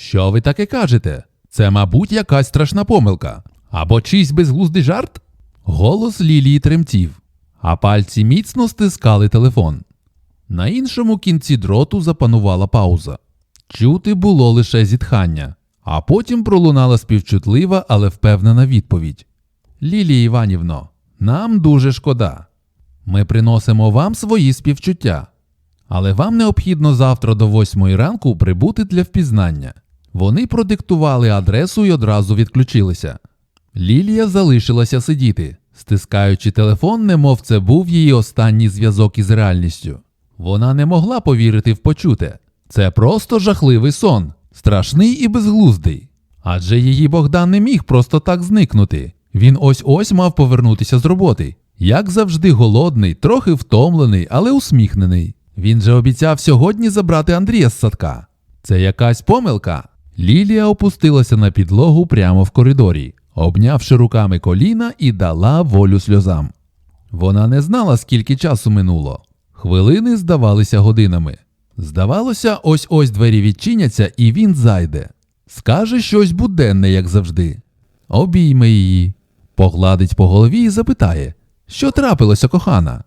Що ви таке кажете? Це, мабуть, якась страшна помилка. Або чийсь безглуздий жарт? Голос Лілії тремтів, а пальці міцно стискали телефон. На іншому кінці дроту запанувала пауза. Чути було лише зітхання, а потім пролунала співчутлива, але впевнена відповідь. Лілія Іванівно, нам дуже шкода. Ми приносимо вам свої співчуття. Але вам необхідно завтра до восьмої ранку прибути для впізнання. Вони продиктували адресу і одразу відключилися. Лілія залишилася сидіти, стискаючи телефон, немов це був її останній зв'язок із реальністю. Вона не могла повірити в почуте. Це просто жахливий сон, страшний і безглуздий. Адже її Богдан не міг просто так зникнути. Він ось ось мав повернутися з роботи. Як завжди, голодний, трохи втомлений, але усміхнений. Він же обіцяв сьогодні забрати Андрія з садка. Це якась помилка. Лілія опустилася на підлогу прямо в коридорі, обнявши руками коліна і дала волю сльозам. Вона не знала, скільки часу минуло. Хвилини здавалися годинами. Здавалося, ось ось двері відчиняться, і він зайде. Скаже щось буденне, як завжди. Обійме її, погладить по голові і запитає, що трапилося, кохана.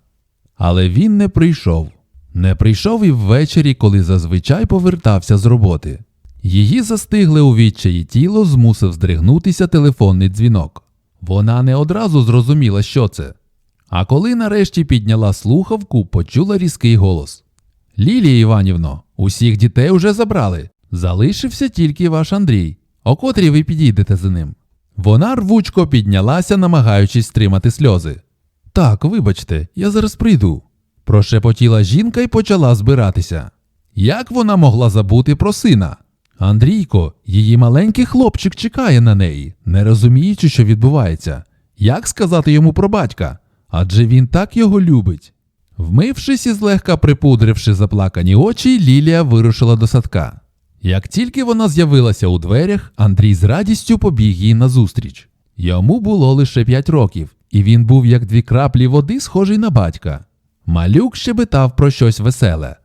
Але він не прийшов. Не прийшов і ввечері, коли зазвичай повертався з роботи. Її застигле у відчаї тіло змусив здригнутися телефонний дзвінок. Вона не одразу зрозуміла, що це. А коли нарешті підняла слухавку, почула різкий голос: Лілія Іванівно, усіх дітей уже забрали. Залишився тільки ваш Андрій. О котрій ви підійдете за ним. Вона рвучко піднялася, намагаючись стримати сльози. Так, вибачте, я зараз прийду. Прошепотіла жінка і почала збиратися. Як вона могла забути про сина? Андрійко, її маленький хлопчик чекає на неї, не розуміючи, що відбувається. Як сказати йому про батька? Адже він так його любить. Вмившись і злегка припудривши заплакані очі, Лілія вирушила до садка. Як тільки вона з'явилася у дверях, Андрій з радістю побіг їй назустріч. Йому було лише п'ять років, і він був як дві краплі води, схожий на батька. Малюк щебетав про щось веселе.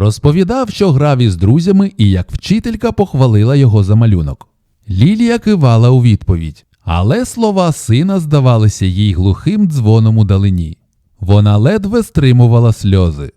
Розповідав, що грав із друзями і як вчителька похвалила його за малюнок. Лілія кивала у відповідь, але слова сина здавалися їй глухим дзвоном у далині. Вона ледве стримувала сльози.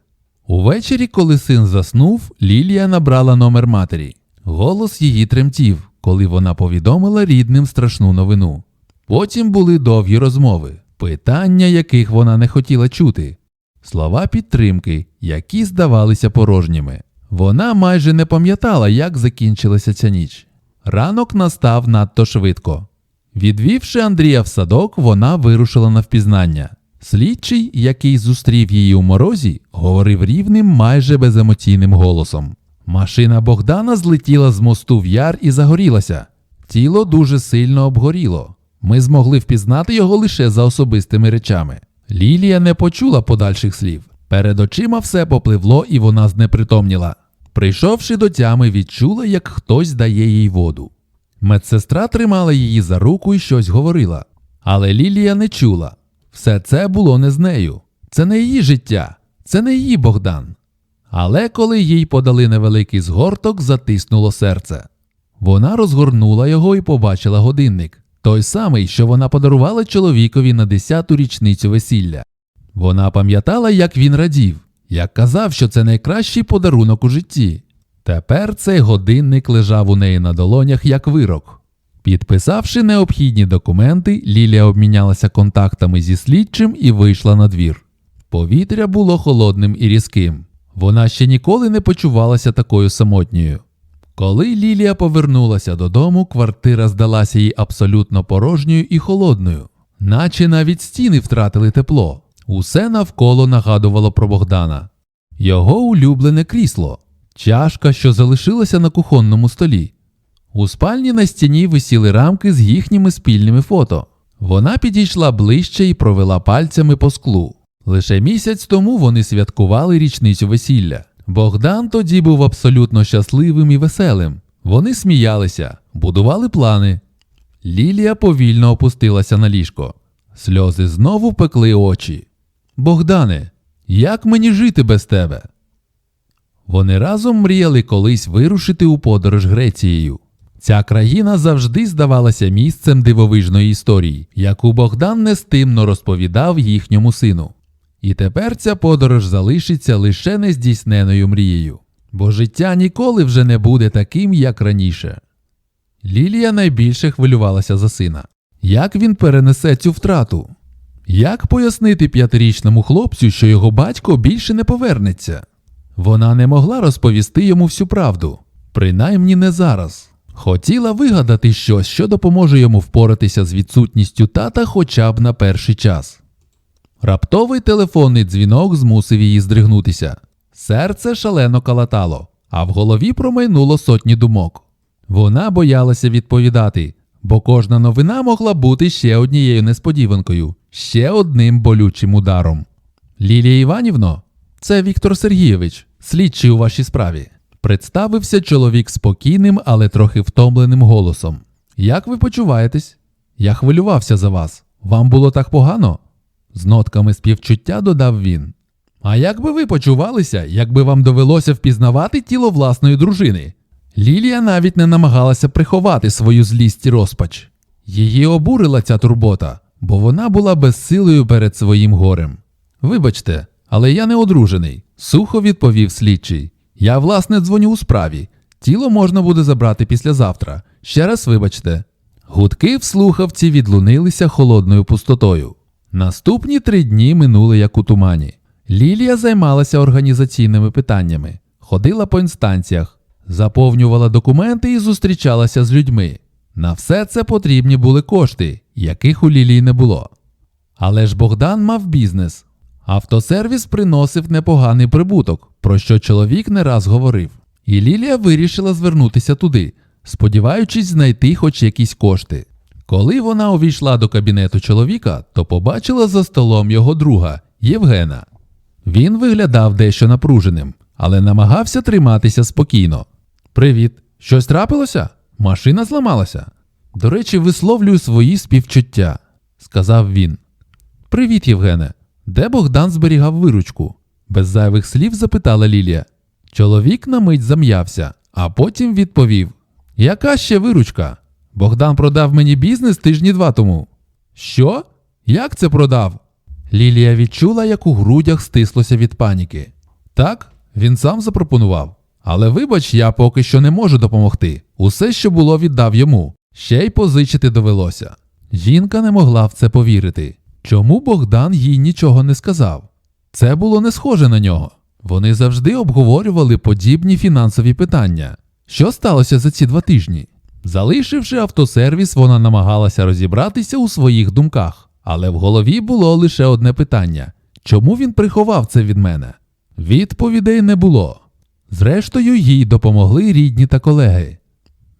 Увечері, коли син заснув, Лілія набрала номер матері. Голос її тремтів, коли вона повідомила рідним страшну новину. Потім були довгі розмови, питання, яких вона не хотіла чути, слова підтримки, які здавалися порожніми. Вона майже не пам'ятала, як закінчилася ця ніч. Ранок настав надто швидко. Відвівши Андрія в садок, вона вирушила на впізнання. Слідчий, який зустрів її у морозі, говорив рівним, майже беземоційним голосом. Машина Богдана злетіла з мосту в яр і загорілася. Тіло дуже сильно обгоріло. Ми змогли впізнати його лише за особистими речами. Лілія не почула подальших слів. Перед очима все попливло, і вона знепритомніла. Прийшовши до тями, відчула, як хтось дає їй воду. Медсестра тримала її за руку і щось говорила. Але Лілія не чула. Все це було не з нею. Це не її життя, це не її Богдан. Але коли їй подали невеликий згорток, затиснуло серце. Вона розгорнула його і побачила годинник той самий, що вона подарувала чоловікові на 10-ту річницю весілля. Вона пам'ятала, як він радів, як казав, що це найкращий подарунок у житті. Тепер цей годинник лежав у неї на долонях як вирок. Підписавши необхідні документи, Лілія обмінялася контактами зі слідчим і вийшла на двір. Повітря було холодним і різким. Вона ще ніколи не почувалася такою самотньою. Коли Лілія повернулася додому, квартира здалася їй абсолютно порожньою і холодною, наче навіть стіни втратили тепло. Усе навколо нагадувало про Богдана. Його улюблене крісло, чашка, що залишилася на кухонному столі. У спальні на стіні висіли рамки з їхніми спільними фото. Вона підійшла ближче і провела пальцями по склу. Лише місяць тому вони святкували річницю весілля. Богдан тоді був абсолютно щасливим і веселим. Вони сміялися, будували плани. Лілія повільно опустилася на ліжко. Сльози знову пекли очі. Богдане, як мені жити без тебе? Вони разом мріяли колись вирушити у подорож Грецією. Ця країна завжди здавалася місцем дивовижної історії, яку Богдан нестимно розповідав їхньому сину. І тепер ця подорож залишиться лише нездійсненою мрією, бо життя ніколи вже не буде таким, як раніше. Лілія найбільше хвилювалася за сина. Як він перенесе цю втрату? Як пояснити п'ятирічному хлопцю, що його батько більше не повернеться? Вона не могла розповісти йому всю правду, принаймні не зараз. Хотіла вигадати щось, що допоможе йому впоратися з відсутністю тата хоча б на перший час. Раптовий телефонний дзвінок змусив її здригнутися. Серце шалено калатало, а в голові промайнуло сотні думок. Вона боялася відповідати, бо кожна новина могла бути ще однією несподіванкою, ще одним болючим ударом. Лілія Іванівно, це Віктор Сергійович, слідчий у вашій справі. Представився чоловік спокійним, але трохи втомленим голосом. Як ви почуваєтесь? Я хвилювався за вас. Вам було так погано? З нотками співчуття додав він. А як би ви почувалися, якби вам довелося впізнавати тіло власної дружини? Лілія навіть не намагалася приховати свою злість і розпач. Її обурила ця турбота, бо вона була безсилою перед своїм горем. Вибачте, але я не одружений, сухо відповів слідчий. Я, власне, дзвоню у справі. Тіло можна буде забрати післязавтра. Ще раз вибачте. Гудки в слухавці відлунилися холодною пустотою. Наступні три дні минули як у тумані. Лілія займалася організаційними питаннями, ходила по інстанціях, заповнювала документи і зустрічалася з людьми. На все це потрібні були кошти, яких у Лілії не було. Але ж Богдан мав бізнес. Автосервіс приносив непоганий прибуток, про що чоловік не раз говорив. І Лілія вирішила звернутися туди, сподіваючись знайти хоч якісь кошти. Коли вона увійшла до кабінету чоловіка, то побачила за столом його друга Євгена. Він виглядав дещо напруженим, але намагався триматися спокійно. Привіт, щось трапилося? Машина зламалася. До речі, висловлюю свої співчуття, сказав він. Привіт, Євгене. Де Богдан зберігав виручку? Без зайвих слів запитала Лілія. Чоловік на мить зам'явся, а потім відповів: Яка ще виручка? Богдан продав мені бізнес тижні два тому. Що? Як це продав? Лілія відчула, як у грудях стислося від паніки. Так, він сам запропонував. Але вибач, я поки що не можу допомогти. Усе, що було, віддав йому. Ще й позичити довелося. Жінка не могла в це повірити. Чому Богдан їй нічого не сказав? Це було не схоже на нього. Вони завжди обговорювали подібні фінансові питання. Що сталося за ці два тижні? Залишивши автосервіс, вона намагалася розібратися у своїх думках, але в голові було лише одне питання чому він приховав це від мене? Відповідей не було. Зрештою, їй допомогли рідні та колеги.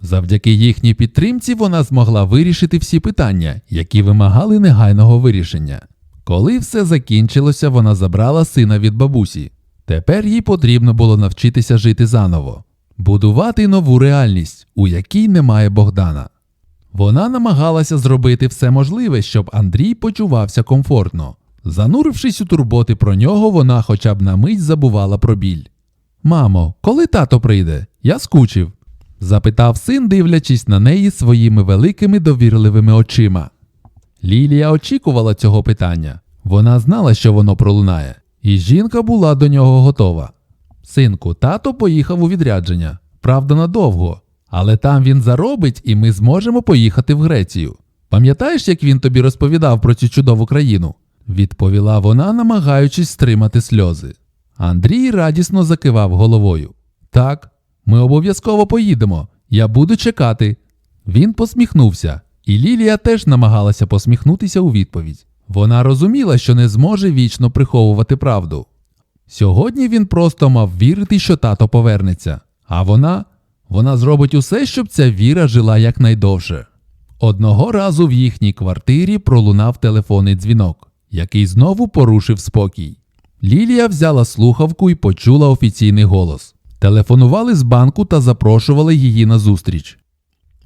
Завдяки їхній підтримці вона змогла вирішити всі питання, які вимагали негайного вирішення. Коли все закінчилося, вона забрала сина від бабусі. Тепер їй потрібно було навчитися жити заново, будувати нову реальність, у якій немає Богдана. Вона намагалася зробити все можливе, щоб Андрій почувався комфортно. Занурившись у турботи про нього, вона хоча б на мить забувала про біль. Мамо, коли тато прийде? Я скучив. запитав син, дивлячись на неї своїми великими довірливими очима. Лілія очікувала цього питання. Вона знала, що воно пролунає, і жінка була до нього готова. Синку, тато поїхав у відрядження, правда, надовго, але там він заробить, і ми зможемо поїхати в Грецію. Пам'ятаєш, як він тобі розповідав про цю чудову країну? відповіла вона, намагаючись стримати сльози. Андрій радісно закивав головою. Так, ми обов'язково поїдемо. Я буду чекати. Він посміхнувся, і Лілія теж намагалася посміхнутися у відповідь. Вона розуміла, що не зможе вічно приховувати правду. Сьогодні він просто мав вірити, що тато повернеться, а вона вона зробить усе, щоб ця віра жила якнайдовше. Одного разу в їхній квартирі пролунав телефонний дзвінок, який знову порушив спокій. Лілія взяла слухавку і почула офіційний голос. Телефонували з банку та запрошували її на зустріч.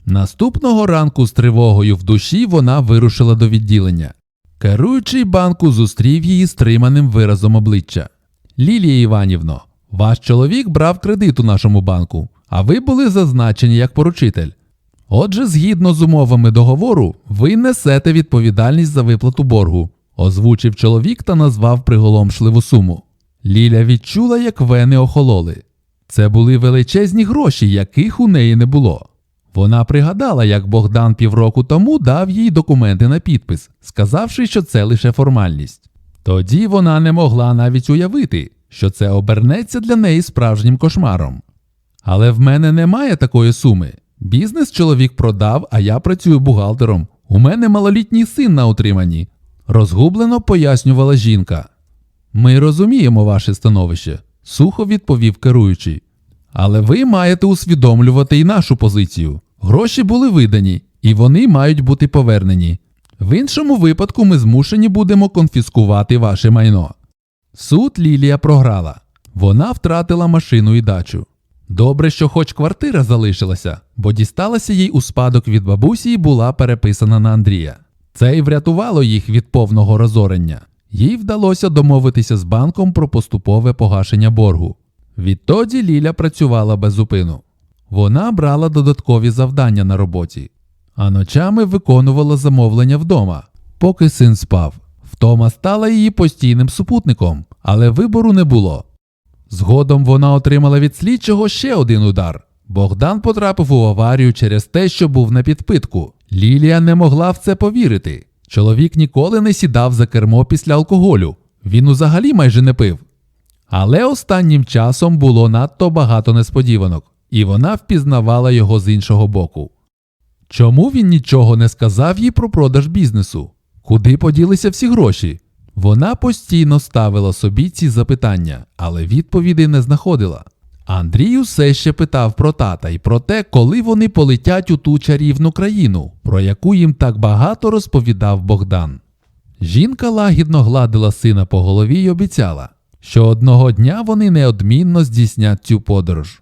Наступного ранку з тривогою в душі вона вирушила до відділення. Керуючий банку зустрів її стриманим виразом обличчя. Лілія Іванівно, Ваш чоловік брав кредит у нашому банку, а ви були зазначені як поручитель. Отже, згідно з умовами договору, ви несете відповідальність за виплату боргу, озвучив чоловік та назвав приголомшливу суму. Ліля відчула, як вени охололи. Це були величезні гроші, яких у неї не було. Вона пригадала, як Богдан півроку тому дав їй документи на підпис, сказавши, що це лише формальність. Тоді вона не могла навіть уявити, що це обернеться для неї справжнім кошмаром. Але в мене немає такої суми. Бізнес чоловік продав, а я працюю бухгалтером. У мене малолітній син на утриманні, розгублено пояснювала жінка. Ми розуміємо ваше становище, сухо відповів керуючий. Але ви маєте усвідомлювати і нашу позицію. Гроші були видані, і вони мають бути повернені. В іншому випадку ми змушені будемо конфіскувати ваше майно. Суд Лілія програла. Вона втратила машину і дачу. Добре, що хоч квартира залишилася, бо дісталася їй у спадок від бабусі і була переписана на Андрія. Це й врятувало їх від повного розорення. Їй вдалося домовитися з банком про поступове погашення боргу. Відтоді Ліля працювала без зупину. Вона брала додаткові завдання на роботі, а ночами виконувала замовлення вдома, поки син спав. Втома стала її постійним супутником, але вибору не було. Згодом вона отримала від слідчого ще один удар. Богдан потрапив у аварію через те, що був на підпитку. Лілія не могла в це повірити. Чоловік ніколи не сідав за кермо після алкоголю. Він взагалі майже не пив. Але останнім часом було надто багато несподіванок, і вона впізнавала його з іншого боку. Чому він нічого не сказав їй про продаж бізнесу? Куди поділися всі гроші? Вона постійно ставила собі ці запитання, але відповідей не знаходила. Андрій усе ще питав про тата і про те, коли вони полетять у ту чарівну країну, про яку їм так багато розповідав Богдан. Жінка лагідно гладила сина по голові й обіцяла, що одного дня вони неодмінно здійснять цю подорож.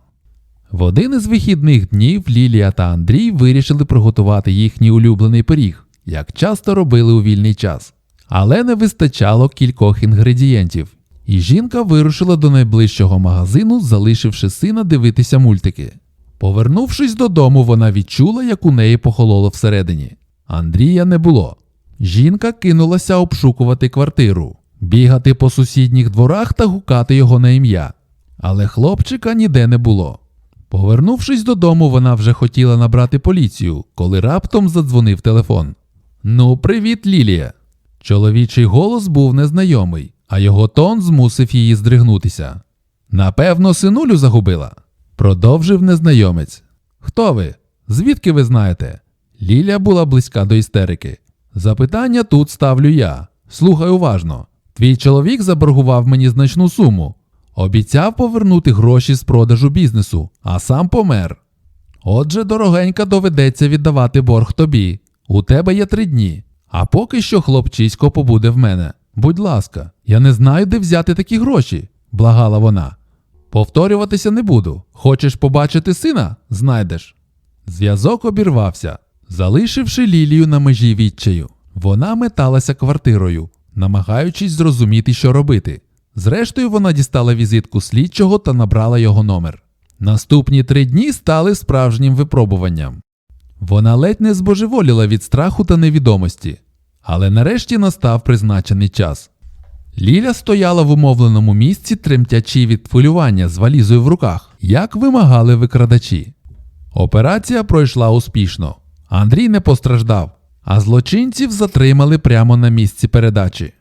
В один із вихідних днів Лілія та Андрій вирішили приготувати їхній улюблений пиріг, як часто робили у вільний час. Але не вистачало кількох інгредієнтів, і жінка вирушила до найближчого магазину, залишивши сина дивитися мультики. Повернувшись додому, вона відчула, як у неї похололо всередині. Андрія не було. Жінка кинулася обшукувати квартиру, бігати по сусідніх дворах та гукати його на ім'я. Але хлопчика ніде не було. Повернувшись додому, вона вже хотіла набрати поліцію, коли раптом задзвонив телефон. Ну, привіт, Лілія. Чоловічий голос був незнайомий, а його тон змусив її здригнутися. Напевно, синулю загубила, продовжив незнайомець. Хто ви? Звідки ви знаєте? Ліля була близька до істерики. Запитання тут ставлю я. Слухай уважно. Твій чоловік заборгував мені значну суму. Обіцяв повернути гроші з продажу бізнесу, а сам помер. Отже, дорогенька, доведеться віддавати борг тобі. У тебе є три дні. А поки що хлопчисько побуде в мене. Будь ласка, я не знаю, де взяти такі гроші, благала вона. Повторюватися не буду. Хочеш побачити сина? Знайдеш. Зв'язок обірвався, залишивши Лілію на межі відчаю. Вона металася квартирою, намагаючись зрозуміти, що робити. Зрештою, вона дістала візитку слідчого та набрала його номер. Наступні три дні стали справжнім випробуванням. Вона ледь не збожеволіла від страху та невідомості, але нарешті настав призначений час. Ліля стояла в умовленому місці, тремтячи від хвилювання з валізою в руках, як вимагали викрадачі. Операція пройшла успішно. Андрій не постраждав, а злочинців затримали прямо на місці передачі.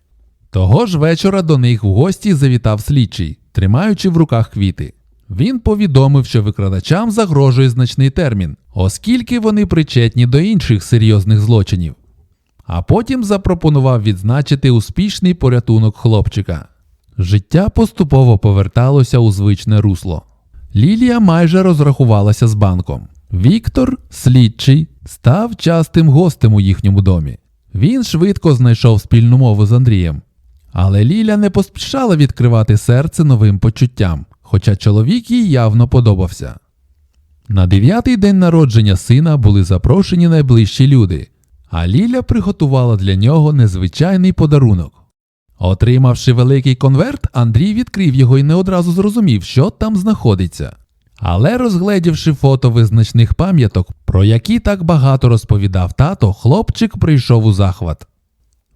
Того ж вечора до них в гості завітав слідчий, тримаючи в руках квіти. Він повідомив, що викрадачам загрожує значний термін, оскільки вони причетні до інших серйозних злочинів. А потім запропонував відзначити успішний порятунок хлопчика. Життя поступово поверталося у звичне русло. Лілія майже розрахувалася з банком. Віктор, слідчий, став частим гостем у їхньому домі. Він швидко знайшов спільну мову з Андрієм. Але Ліля не поспішала відкривати серце новим почуттям, хоча чоловік їй явно подобався. На дев'ятий день народження сина були запрошені найближчі люди, а Ліля приготувала для нього незвичайний подарунок. Отримавши великий конверт, Андрій відкрив його і не одразу зрозумів, що там знаходиться. Але розгледівши фото визначних пам'яток, про які так багато розповідав тато, хлопчик прийшов у захват.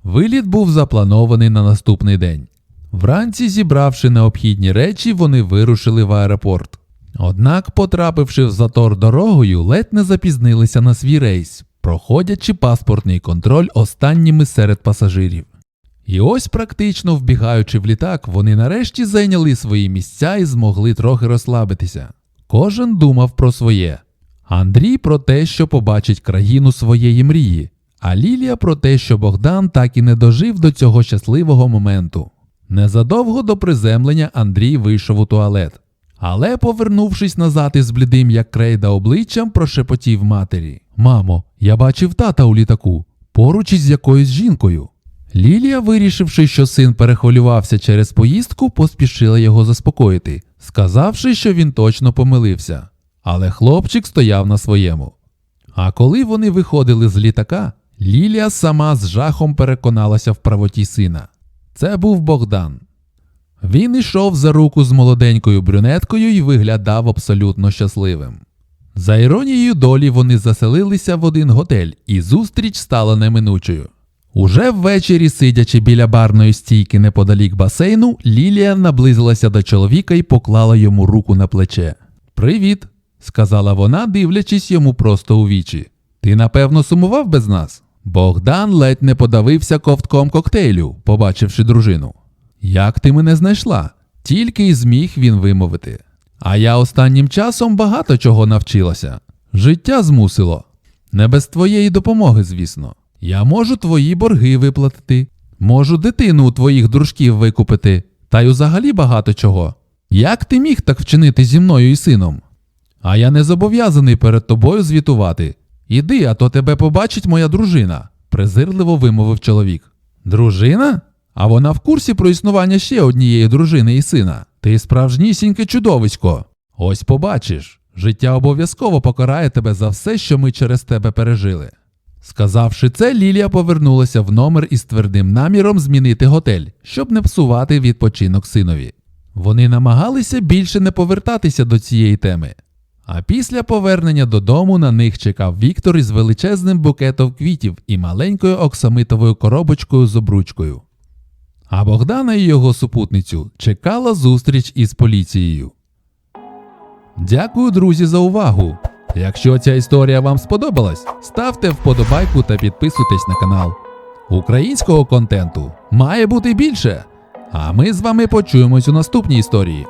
Виліт був запланований на наступний день. Вранці, зібравши необхідні речі, вони вирушили в аеропорт. Однак, потрапивши в затор дорогою, ледь не запізнилися на свій рейс, проходячи паспортний контроль останніми серед пасажирів. І ось, практично вбігаючи в літак, вони нарешті зайняли свої місця і змогли трохи розслабитися. Кожен думав про своє. Андрій про те, що побачить країну своєї мрії, а Лілія про те, що Богдан так і не дожив до цього щасливого моменту. Незадовго до приземлення Андрій вийшов у туалет. Але, повернувшись назад із блідим, як крейда обличчям, прошепотів матері: Мамо, я бачив тата у літаку, поруч із якоюсь жінкою. Лілія, вирішивши, що син перехвилювався через поїздку, поспішила його заспокоїти, сказавши, що він точно помилився. Але хлопчик стояв на своєму. А коли вони виходили з літака, Лілія сама з жахом переконалася в правоті сина. Це був Богдан. Він ішов за руку з молоденькою брюнеткою і виглядав абсолютно щасливим. За іронією долі вони заселилися в один готель, і зустріч стала неминучою. Уже ввечері, сидячи біля барної стійки неподалік басейну, Лілія наблизилася до чоловіка і поклала йому руку на плече. Привіт, сказала вона, дивлячись йому просто у вічі. Ти напевно сумував без нас? Богдан ледь не подавився ковтком коктейлю, побачивши дружину. Як ти мене знайшла? Тільки й зміг він вимовити. А я останнім часом багато чого навчилася. Життя змусило. Не без твоєї допомоги, звісно. Я можу твої борги виплатити, можу дитину у твоїх дружків викупити, та й взагалі багато чого. Як ти міг так вчинити зі мною і сином? А я не зобов'язаний перед тобою звітувати. Іди, а то тебе побачить моя дружина, презирливо вимовив чоловік. Дружина? А вона в курсі про існування ще однієї дружини і сина. Ти справжнісіньке чудовисько. Ось побачиш, життя обов'язково покарає тебе за все, що ми через тебе пережили. Сказавши це, Лілія повернулася в номер із твердим наміром змінити готель, щоб не псувати відпочинок синові. Вони намагалися більше не повертатися до цієї теми. А після повернення додому на них чекав Віктор із величезним букетом квітів і маленькою оксамитовою коробочкою з обручкою. А Богдана і його супутницю чекала зустріч із поліцією. Дякую, друзі, за увагу! Якщо ця історія вам сподобалась, ставте вподобайку та підписуйтесь на канал. Українського контенту має бути більше. А ми з вами почуємось у наступній історії.